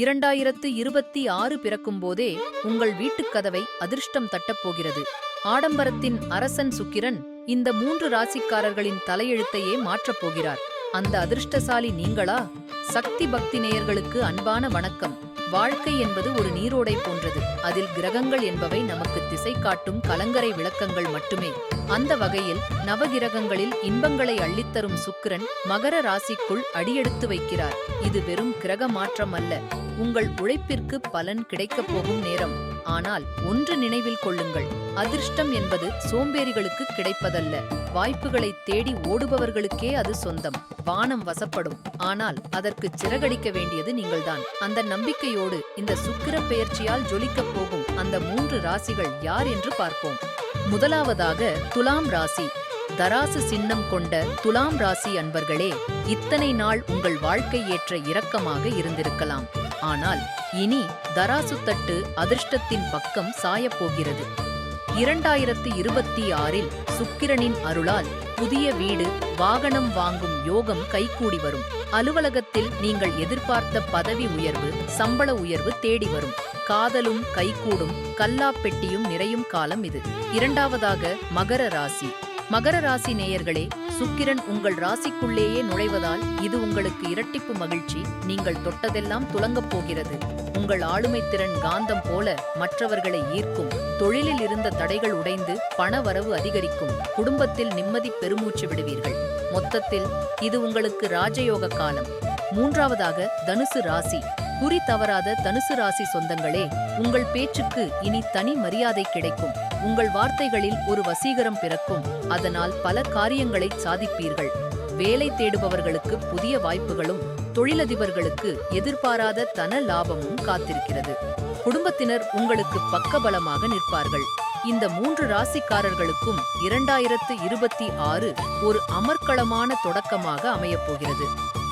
இரண்டாயிரத்து இருபத்தி ஆறு பிறக்கும்போதே உங்கள் வீட்டுக் கதவை அதிர்ஷ்டம் தட்டப்போகிறது ஆடம்பரத்தின் அரசன் சுக்கிரன் இந்த மூன்று ராசிக்காரர்களின் தலையெழுத்தையே மாற்றப் போகிறார். அந்த அதிர்ஷ்டசாலி நீங்களா? சக்தி பக்தி நேயர்களுக்கு அன்பான வணக்கம். வாழ்க்கை என்பது ஒரு நீரோடை போன்றது. அதில் கிரகங்கள் என்பவை நமக்கு திசை காட்டும் கலங்கரை விளக்கங்கள் மட்டுமே. அந்த வகையில் நவகிரகங்களில் இன்பங்களை அள்ளித்தரும் சுக்கிரன் மகர ராசிக்குள் அடியெடுத்து வைக்கிறார். இது வெறும் கிரக மாற்றம் அல்ல உங்கள் உழைப்பிற்கு பலன் கிடைக்கப் போகும் நேரம். ஆனால் ஒன்று நினைவில் கொள்ளுங்கள். அதிர்ஷ்டம் என்பது சோம்பேறிகளுக்கு கிடைப்பதல்ல. வாய்ப்புகளை தேடி ஓடுபவர்களுக்கே அது சொந்தம். வானம் வசப்படும். ஆனால் அதற்கு சிறகடிக்க வேண்டியது நீங்கள்தான். அந்த நம்பிக்கையோடு இந்த சுக்கிர பெயர்ச்சியால் ஜொலிக்கப் போகும் அந்த மூன்று ராசிகள் யார் என்று பார்ப்போம். முதலாவதாக துலாம் ராசி. தராசு சின்னம் கொண்ட துலாம் ராசி அன்பர்களே இத்தனை நாள் உங்கள் வாழ்க்கை ஏற்ற இரக்கமாக இருந்திருக்கலாம். ஆனால் இனி தராசு தட்டு அதிர்ஷ்டத்தின் பக்கம் சாயப்போகிறது இரண்டாயிரத்து இருபத்தி ஆறில் சுக்கிரனின் அருளால் புதிய வீடு வாகனம் வாங்கும் யோகம் கைகூடி வரும். அலுவலகத்தில் நீங்கள் எதிர்பார்த்த பதவி உயர்வு சம்பள உயர்வு தேடி வரும். காதலும் கைகூடும் கல்லாப்பெட்டியும் நிறையும் காலம் இது. இரண்டாவதாக மகர ராசி. மகர ராசி நேயர்களே சுக்கிரன் உங்கள் ராசிக்குள்ளேயே நுழைவதால் இது உங்களுக்கு இரட்டிப்பு மகிழ்ச்சி. நீங்கள் தொட்டதெல்லாம் துலங்கப் போகிறது. உங்கள் ஆளுமை திறன் காந்தம் போல மற்றவர்களை ஈர்க்கும். தொழிலில் இருந்த தடைகள் உடைந்து பண வரவு அதிகரிக்கும். குடும்பத்தில் நிம்மதி பெருமூச்சு விடுவீர்கள். மொத்தத்தில் இது உங்களுக்கு ராஜயோக காலம். மூன்றாவதாக தனுசு ராசி. குறி தவறாத தனுசு ராசி சொந்தங்களே உங்கள் பேச்சுக்கு இனி தனி மரியாதை கிடைக்கும். உங்கள் வார்த்தைகளில் ஒரு வசீகரம் பிறக்கும். அதனால் பல காரியங்களை சாதிப்பீர்கள். வேலை தேடுபவர்களுக்கு புதிய வாய்ப்புகளும் தொழிலதிபர்களுக்கு எதிர்பாராத தன லாபமும் காத்திருக்கிறது. குடும்பத்தினர் உங்களுக்கு பக்கபலமாக நிற்பார்கள். இந்த மூன்று ராசிக்காரர்களுக்கும் இரண்டாயிரத்து இருபத்தி ஆறு ஒரு அமர்க்களமான தொடக்கமாக அமையப்போகிறது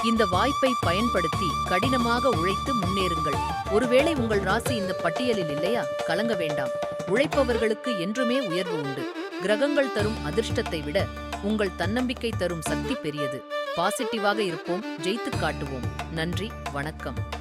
இந்த வாய்ப்பை பயன்படுத்தி கடினமாக உழைத்து முன்னேறுங்கள். ஒருவேளை உங்கள் ராசி இந்த பட்டியலில் இல்லையா? கலங்க வேண்டாம். உழைப்பவர்களுக்கு என்றுமே உயர்வு உண்டு. கிரகங்கள் தரும் அதிர்ஷ்டத்தை விட உங்கள் தன்னம்பிக்கை தரும் சக்தி பெரியது. பாசிட்டிவாக இருப்போம் ஜெயித்துக் காட்டுவோம். நன்றி வணக்கம்.